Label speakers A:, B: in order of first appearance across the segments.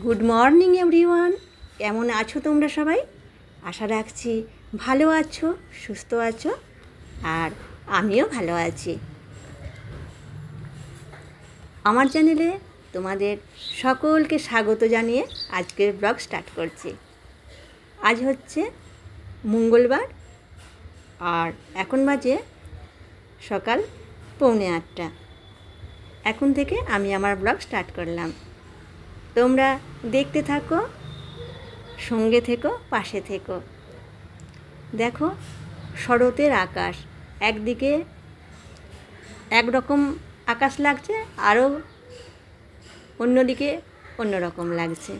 A: Good morning everyone কেমন আছো তোমরা সবাই? আশা রাখছি ভালো আছো, সুস্থ আছো, আর আমিও ভালো আছি। আমার চ্যানেলে তোমাদের সকলকে স্বাগত জানিয়ে আজকের ব্লগ স্টার্ট করছি। আজ হচ্ছে মঙ্গলবার, আর এখন বাজে সকাল পৌনে আটটা। এখন থেকে আমি আমার ব্লগ স্টার্ট করলাম। তোমরা দেখতে থাকো, সঙ্গে থেকো, পাশে থেকো। দেখো, শরতের আকাশ। একদিকে একরকম আকাশ লাগছে আরও অন্যদিকে অন্যরকম লাগছে।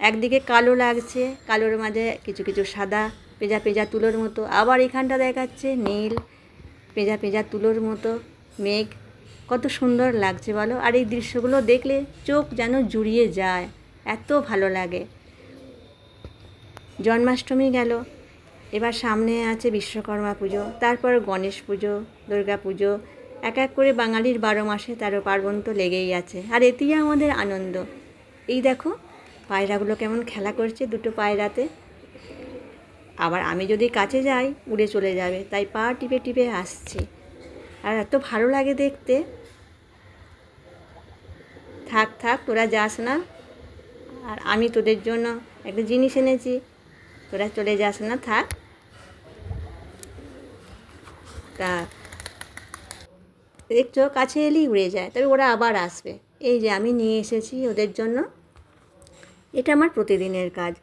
A: একদিকে কালো লাগছে, কালোর মাঝে কিছু কিছু সাদা পেঁজা পেঁজা তুলোর মতো। আবার এখানটা দেখাচ্ছে নীল পেঁজা পেঁজা তুলোর মতো, মেঘ। কত সুন্দর লাগছে বলো? আর এই দৃশ্যগুলো দেখলে চোখ যেন জুড়িয়ে যায়। এত ভালো লাগে। জন্মাষ্টমী গেল। এবার সামনে আছে বিশ্বকর্মা পুজো, তারপর গণেশ পুজো, দুর্গা পুজো। এক এক করে বাঙালির বারো মাসে তেরো পার্বণ তো লেগেই আছে। আর এতেই আমাদের আনন্দ। এই দেখো, পায়রাগুলো কেমন খেলা করছে দুটো পায়রাতে। আবার আমি যদি কাছে যাই, উড়ে চলে যাবে, তাই পা টিপে টিপে আসছি। আর এত ভালো লাগে দেখতে। থাক থাক, তোরা যাস না। আর আমি তোদের জন্য একটা জিনিস এনেছি। তোরা চলে যাস না, থাক। দেখছ, কাছে এলেই উড়ে যায়, তবে ওরা আবার আসবে। এই যে আমি নিয়ে এসেছি ওদের জন্য। এটা আমার প্রতিদিনের কাজ।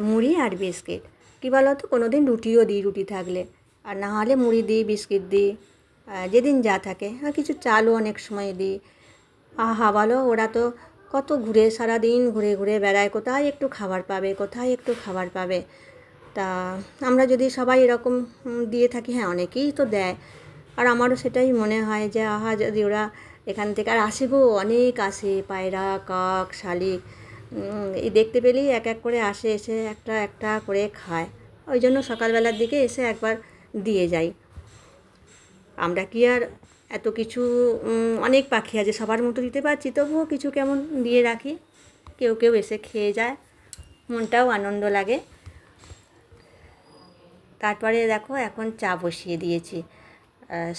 A: মুড়ি আর বিস্কিট। কী বলো তো কোনো দিন রুটিও দিই, রুটি থাকলে। আর না হলে মুড়ি দিই, বিস্কিট দিই। যেদিন যা থাকে। আর কিছু চালও অনেক সময় দিই। আহা, বলো, ওরা তো কত ঘুরে সারা দিন ঘুরে ঘুরে বেড়ায়। কোথায় একটু খাবার পাবে, কোথায় একটু খাবার পাবে? তা আমরা যদি সবাই এরকম দিয়ে থাকি হ্যাঁ অনেকেই তো দেয়। আর আমারও সেটাই মনে হয় যে, আহা, যদি ওরা এখান থেকে, আর আসে গো, অনেক আসে, পায়রা, কাক, শালিক। এই দেখতে পেলেই এক এক করে আসে, এসে একটা একটা করে খায়। ওই জন্য সকালবেলার দিকে এসে একবার দিয়ে যাই। আমরা কি আর এত কিছু অনেক পাখি আছে, সবার মতো দিতে পারছি, তবুও কিছু কেমন দিয়ে রাখি। কেউ কেউ এসে খেয়ে যায়, মনটাও আনন্দ লাগে। তারপরে দেখো, এখন চা বসিয়ে দিয়েছি।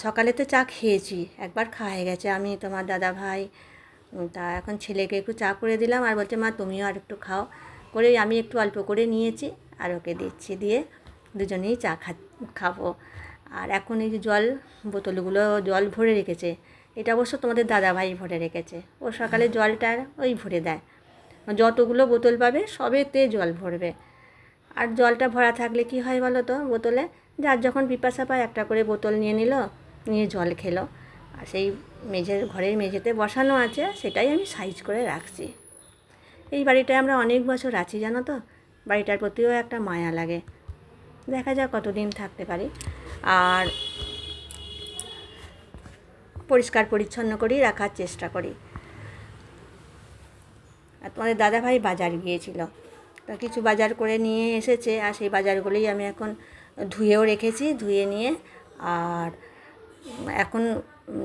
A: সকালে তো চা খেয়েছি, একবার খাওয়া গেছে। আমি, তোমার দাদা ভাই তা এখন ছেলেকে একটু চা করে দিলাম আর বলছে, মা, তুমিও আর একটু খাও। করে আমি একটু অল্প করে নিয়েছি আর ওকে দিচ্ছি দিয়ে দুজনেই চা খা, খাব। আর এখন এই যে জল বোতলগুলো, জল ভরে রেখেছে, এটা অবশ্য তোমাদের দাদা ভাই ভরে রেখেছে। ও সকালে জলটা ওই ভরে দেয়। যতগুলো বোতল পাবে, সবেতে জল ভরবে। আর জলটা ভরা থাকলে কি হয় বলো তো, বোতলে? যার যখন পিপাসা পায়, একটা করে বোতল নিয়ে নিল, নিয়ে জল খেলো। আর সেই মেঝের ঘরের মেঝেতে বসানো আছে, সেটাই আমি সাইজ করে রাখছি। এই বাড়িটায় আমরা অনেক বছর আছি, জানো তো? বাড়িটার প্রতিও একটা মায়া লাগে। দেখা যাক কতদিন থাকতে পারি। আর পরিষ্কার পরিচ্ছন্ন করি, রাখার চেষ্টা করি। আর তোমাদের দাদাভাই বাজার গিয়েছিল। তা কিছু বাজার করে নিয়ে এসেছে, আর সেই বাজারগুলোই আমি এখন ধুয়েও রেখেছি, ধুয়ে নিয়ে আর এখন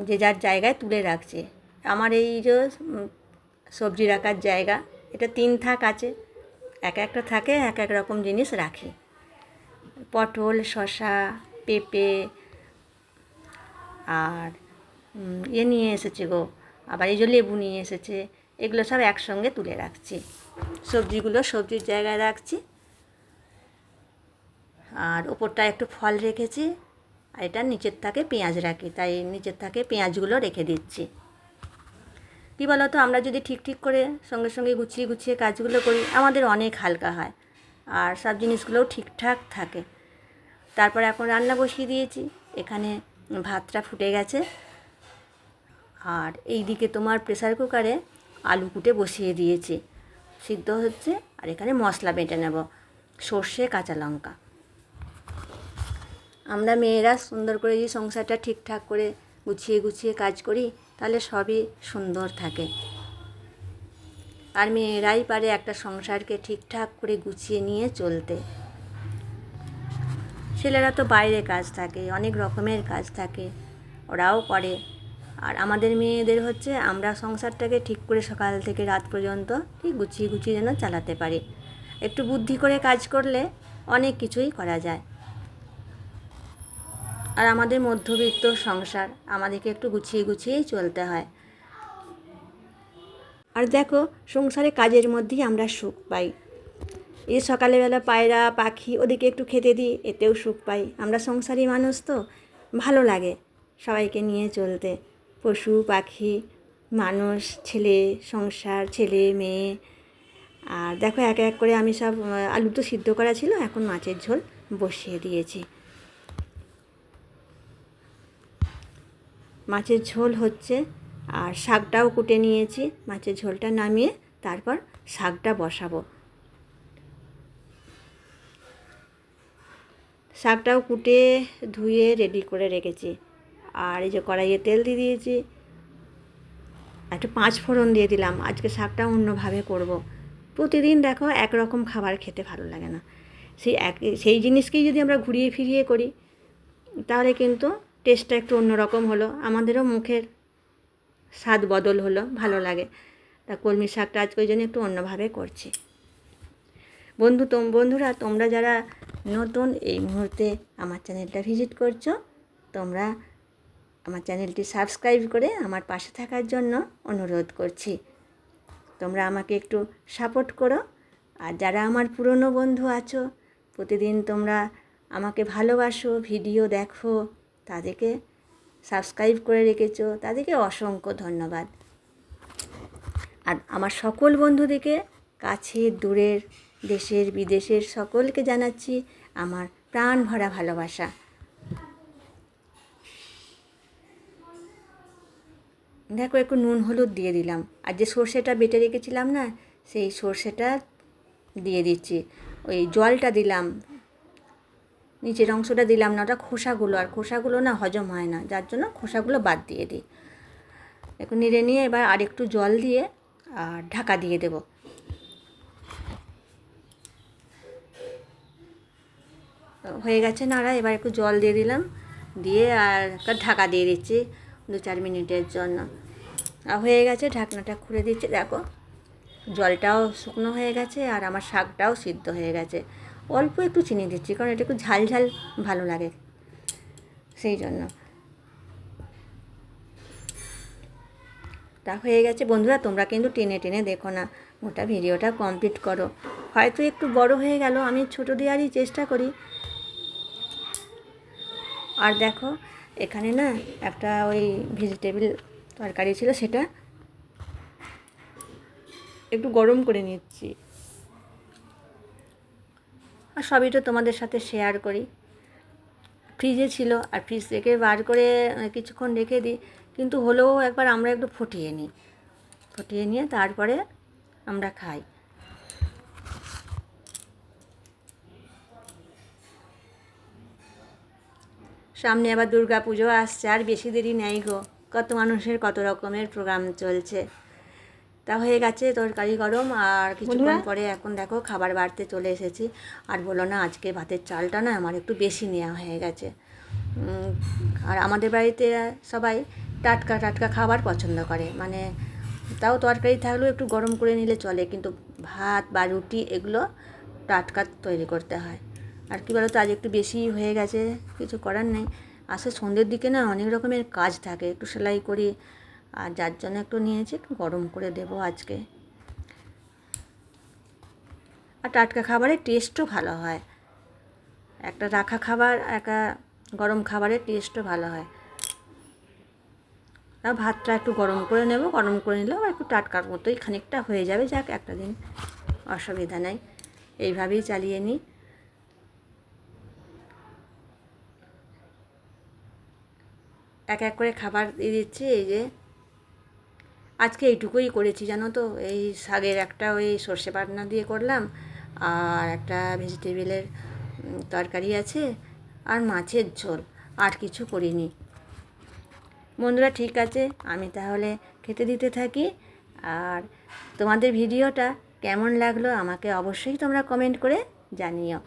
A: যে যার জায়গায় তুলে রাখছি। আমার এই যে সবজি রাখার জায়গা, এটা তিন থাক আছে। এক একটা থাকে, এক এক রকম জিনিস রাখি। পটল, শসা পেঁপে আর ইয়ে নিয়ে এসেছে গো। আবার এই যে লেবু নিয়ে এসেছে, এগুলো সব একসঙ্গে তুলে রাখছি। সবজিগুলো সবজির জায়গায় রাখছি। আর ওপরটা একটু ফল রেখেছি, আর এটা নিচের থাকে পেঁয়াজ রাখি, তাই নিচের থাকে পেঁয়াজগুলো রেখে দিচ্ছি। কী বলো তো আমরা যদি ঠিক ঠিক করে সঙ্গে সঙ্গে গুছিয়ে গুছিয়ে কাজগুলো করি, আমাদের অনেক হালকা হয়। আর সব জিনিসগুলোও ঠিকঠাক থাকে। তারপর এখন রান্না বসিয়ে দিয়েছি। এখানে ভাতটা ফুটে গেছে। আর এই দিকে তোমার প্রেসার কুকারে আলু কুটে বসিয়ে দিয়েছি। সিদ্ধ হচ্ছে আর এখানে মশলা বেটে নেব। সর্ষে, কাঁচা লঙ্কা। আমরা মেয়েরা সুন্দর করে যদি সংসারটা ঠিকঠাক করে গুছিয়ে গুছিয়ে কাজ করি, তাহলে সবই সুন্দর থাকে। আর মেয়েরাই পারে একটা সংসারকে ঠিকঠাক করে গুছিয়ে নিয়ে চলতে। ছেলেরা তো বাইরে কাজ থাকে, অনেক রকমের কাজ থাকে, ওরাও করে। আর আমাদের মেয়েদের হচ্ছে, আমরা সংসারটাকে ঠিক করে সকাল থেকে রাত পর্যন্ত ঠিক গুছিয়ে গুছিয়ে যেন চালাতে পারি। একটু বুদ্ধি করে কাজ করলে অনেক কিছুই করা যায়। আর আমাদের মধ্যবিত্ত সংসার, আমাদেরকে একটু গুছিয়ে গুছিয়েই চলতে হয়। আর দেখো, সংসারে কাজের মধ্যেই আমরা সুখ পাই। এই সকালবেলা পায়রা, পাখি ওদিকে একটু খেতে দিই, এতেও সুখ পাই। আমরা সংসারী মানুষ তো, ভালো লাগে সবাইকে নিয়ে চলতে। পশু, পাখি, মানুষ, ছেলে, সংসার, ছেলে, মেয়ে। আর দেখো এক এক করে আমি সব আলু তো সিদ্ধ করা ছিল, এখন মাছের ঝোল বসিয়ে দিয়েছি। মাছের ঝোল হচ্ছে, আর শাকটাও কুটে নিয়েছি। মাছের ঝোলটা নামিয়ে তারপর শাকটা বসাবো। শাকটাও কুটে, ধুয়ে রেডি করে রেখেছি। আর এই যে কড়াইয়ে তেল দিয়ে দিয়েছি, একটু পাঁচ ফোড়ন দিয়ে দিলাম। আজকে শাকটা অন্যভাবে করব। প্রতিদিন দেখো একরকম খাবার খেতে ভালো লাগে না। সেই এক, সেই জিনিসকেই যদি আমরা ঘুরিয়ে ফিরিয়ে করি, তাহলে কিন্তু টেস্টটা একটু অন্যরকম হলো। আমাদেরও মুখের স্বাদ বদল হলো, ভালো লাগে। তা কলমি শাকটা আজকে ওই জন্য একটু অন্যভাবে করছি। বন্ধু তোম, বন্ধুরা, তোমরা যারা নতুন এই মুহূর্তে আমার চ্যানেলটা ভিজিট করছ, তোমরা আমার চ্যানেলটি সাবস্ক্রাইব করে আমার পাশে থাকার জন্য অনুরোধ করছি। তোমরা আমাকে একটু সাপোর্ট করো, আর যারা আমার পুরনো বন্ধু আছো, প্রতিদিন তোমরা আমাকে ভালোবাসো, ভিডিও দেখো, তাদেরকে সাবস্ক্রাইব করে রেখেছো, তাদেরকে অসংখ্য ধন্যবাদ। আর আমার সকল বন্ধুদেরকে কাছের, দূরের, দেশের, বিদেশের সকলকে জানাচ্ছি আমার প্রাণ ভরা ভালোবাসা। দেখো, একটু নুন, হলুদ দিয়ে দিলাম। আর যে সর্ষেটা বেটে রেখেছিলাম না, সেই সর্ষেটা দিয়ে দিচ্ছি। ওই জলটা দিলাম। নিচের অংশটা দিলাম না, ওটা খোসাগুলো। আর খোসাগুলো না হজম হয় না, যার জন্য খোসাগুলো বাদ দিয়ে দিই। একটু নেড়ে নিয়ে এবার আর একটু জল দিয়ে আর ঢাকা দিয়ে দেব। হয়ে গেছে নাড়া, এবার একটু জল দিয়ে দিলাম। দিয়ে আর ঢাকা দিয়ে দিচ্ছি দু চার মিনিটের জন্য। আর হয়ে গেছে, ঢাকনাটা খুলে দিচ্ছি। দেখো, জলটাও শুকনো হয়ে গেছে আর আমার শাকটাও সিদ্ধ হয়ে গেছে। অল্প একটু চিনি দিচ্ছি, কারণ এটা একটু ঝাল ঝাল ভালো লাগে সেই জন্য। তা হয়ে গেছে। বন্ধুরা, তোমরা কিন্তু টেনে টেনে দেখো না ওটা ভিডিওটা কমপ্লিট করো। হয়তো একটু বড় হয়ে গেল, আমি ছোটো দেওয়ারই চেষ্টা করি আর দেখো, এখানে না একটা ওই ভেজিটেবিল তরকারি ছিল, সেটা একটু গরম করে নিচ্ছি। আর সবই তো তোমাদের সাথে শেয়ার করি। ফ্রিজে ছিল, আর ফ্রিজ থেকে বার করে কিছুক্ষণ রেখে দিই, কিন্তু হলেও একবার আমরা একটু ফুটিয়ে নিই। ফুটিয়ে নিয়ে তারপরে আমরা খাই। সামনে আবার দুর্গা পুজো আসছে আর বেশি দেরি নেই গো। কত মানুষের কত রকমের প্রোগ্রাম চলছে। তা হয়ে গেছে তরকারি গরম আর কিছুক্ষণ পরে এখন দেখো খাবার বাড়তে চলে এসেছি। আর বলো না আজকে ভাতের চালটা না আমার একটু বেশি নেওয়া হয়ে গেছে। আর আমাদের বাড়িতে সবাই টাটকা টাটকা খাবার পছন্দ করে। মানে তাও তরকারি থাকলেও একটু গরম করে নিলে চলে কিন্তু ভাত বা রুটি এগুলো টাটকা তৈরি করতে হয়। আর কী বলো তো আজ একটু বেশি হয়ে গেছে, কিছু করার নেই। আসলে সন্ধ্যের দিকে না, অনেক রকমের কাজ থাকে, একটু সেলাই করি, আর যার জন্য একটু নিয়েছি, একটু গরম করে দেবো আজকে। আর টাটকা খাবারের টেস্টও ভালো হয়। একটা রাখা খাবার, একটা গরম খাবারের টেস্টও ভালো হয়। আর ভাতটা একটু গরম করে নেব, গরম করে নিলেও একটু টাটকার মতোই খানিকটা হয়ে যাবে, যাক একটা দিন অসুবিধা নেই। এইভাবেই চালিয়ে নিই। এক এক করে খাবার দিয়ে দিচ্ছি, এই যে। আজকে এইটুকুই করেছি, জানো তো? এই শাকের একটা ওই সর্ষে বাটনা দিয়ে করলাম, আর একটা ভেজিটেবিলের তরকারি আছে, আর মাছের ঝোল, আর কিছু করিনি। বন্ধুরা, ঠিক আছে, আমি তাহলে খেতে দিতে থাকি, আর তোমাদের ভিডিওটা কেমন লাগল আমাকে অবশ্যই তোমরা কমেন্ট করে জানিও।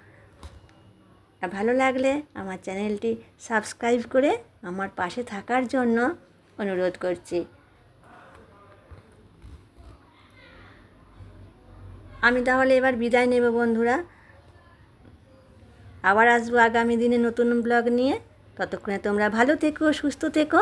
A: ভালো লাগলে আমার চ্যানেলটি সাবস্ক্রাইব করে আমার পাশে থাকার জন্য অনুরোধ করছি। আমি তাহলে এবার বিদায় নেব বন্ধুরা। আবার আসব আগামী দিনে নতুন ব্লগ নিয়ে। ততক্ষণে তোমরা ভালো থেকো, সুস্থ থেকো।